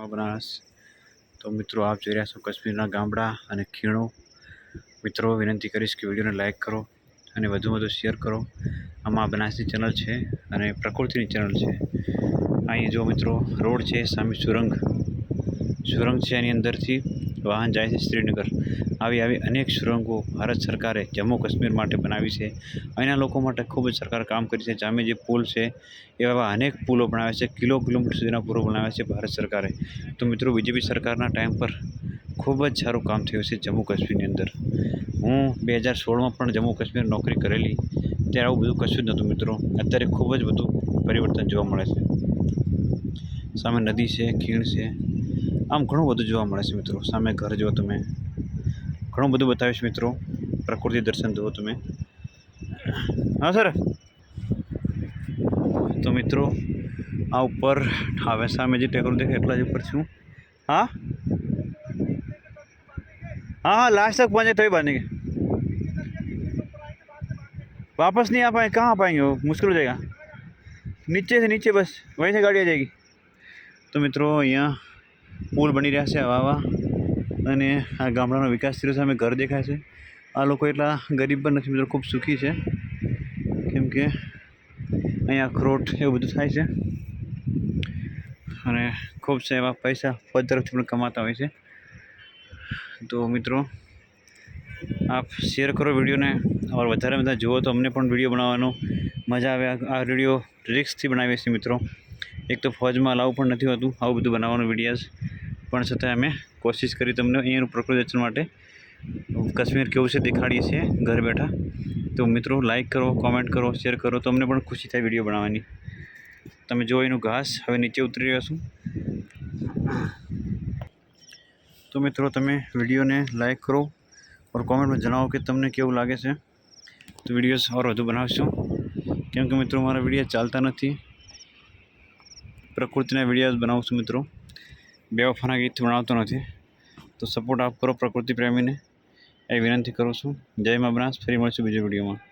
માં બનાસ તો મિત્રો, આપ જોઈ રહ્યા છો કાશ્મીરના ગામડા અને ખીણો. મિત્રો, વિનંતી કરીશ કે વિડીયોને લાઇક કરો અને વધુ વધુ શેર કરો. આમાં બનાસની ચેનલ છે અને પ્રકૃતિની ચેનલ છે. અહીં જો મિત્રો, રોડ છે, સામે સુરંગ. સુરંગ છે એની અંદરથી વાહન જાય છે શ્રીનગર. આવી આવી અનેક સુરંગો ભારત સરકારે જમ્મુ કાશ્મીર માટે બનાવી છે. અહીંના લોકો માટે ખૂબ જ સરકાર કામ કરી છે. જામે જે પુલ છે, એવા અનેક પુલો બનાવ્યા છે. કિલો, કિલોમીટર સુધીના પુલો બનાવ્યા છે ભારત સરકારે. તો મિત્રો, બીજેપી સરકારના ટાઈમ પર ખૂબ જ સારું કામ થયું છે જમ્મુ કાશ્મીરની અંદર. હું બે હજાર સોળમાં પણ જમ્મુ કાશ્મીર નોકરી કરેલી. ત્યારે આવું બધું કશું જ નહોતું મિત્રો. અત્યારે ખૂબ જ બધું પરિવર્તન જોવા મળે છે. સામે નદી છે, ખીણ છે આમ ઘણું બધું જોવા મળે છે મિત્રો સામે ઘર જુઓ તમે ઘણું બધું બતાવીશ મિત્રો પ્રકૃતિ દર્શન જુઓ તમે હા સર તો મિત્રો આ ઉપર હવે સામે જે ટેકરો દેખાય એટલા જ ઉપર છું हाँ हाँ हाँ लास्ट तक पहुँचे तो ही बनेंगे वापस नहीं आ पाए कहाँ आ पाएंगे वो मुश्किल हो जाएगा नीचे से नीचे बस वहीं से गाड़ी आ जाएगी તો મિત્રો અહીંયા પુલ બની રહ્યા છે આવા આવા અને આ ગામડાનો વિકાસ થયો સામે ઘર દેખાય છે. આ લોકો એટલા ગરીબ પણ નથી, મિત્રો, ખૂબ સુખી છે. કેમ કે અહીંયા અખરોટ એવું બધું થાય છે. અને ખૂબ છે એવા પૈસા પદ તરફથી પણ કમાતા હોય છે. તો મિત્રો, આપ શેર કરો વિડીયોને. ઓર વધારે બધા જુઓ તો અમને પણ વીડિયો બનાવવાનો મજા આવે. આ આ વીડિયો રિક્સથી બનાવીએ છીએ, મિત્રો. એક તો ફોજમાં અલાઉ પણ નથી હોતું, આવું બધું બનાવવાનું વિડીયાઝ પણ છતાં અમે કોશિશ કરી તમને અહીંયાનું પ્રકૃતિ દર્શન માટે કાશ્મીર કેવું છે દેખાડીએ છીએ, ઘર બેઠા. તો મિત્રો લાઈક કરો કોમેન્ટ કરો શેર કરો, તો અમને પણ ખુશી થાય વીડિયો બનાવવાની. તમે જો એનું ઘાસ, હવે નીચે ઉતરી રહ્યા છું. તો મિત્રો, તમે વિડીયોને લાઈક કરો ઓર કોમેન્ટમાં જણાવો કે તમને કેવું લાગે છે. તો વિડીયોઝ ઓર વધુ બનાવશું. કેમ કે મિત્રો, મારા વીડિયો ચાલતા નથી. પ્રકૃતિના વિડીયોઝ બનાવું છું મિત્રો. બેવફાના ગીત વણાવતો નથી. તો સપોર્ટ આપ કરો પ્રકૃતિ પ્રેમીને. એ વિનંતી કરું છું. જય મા બનાસ. ફરી મળશું બીજા વિડીયોમાં.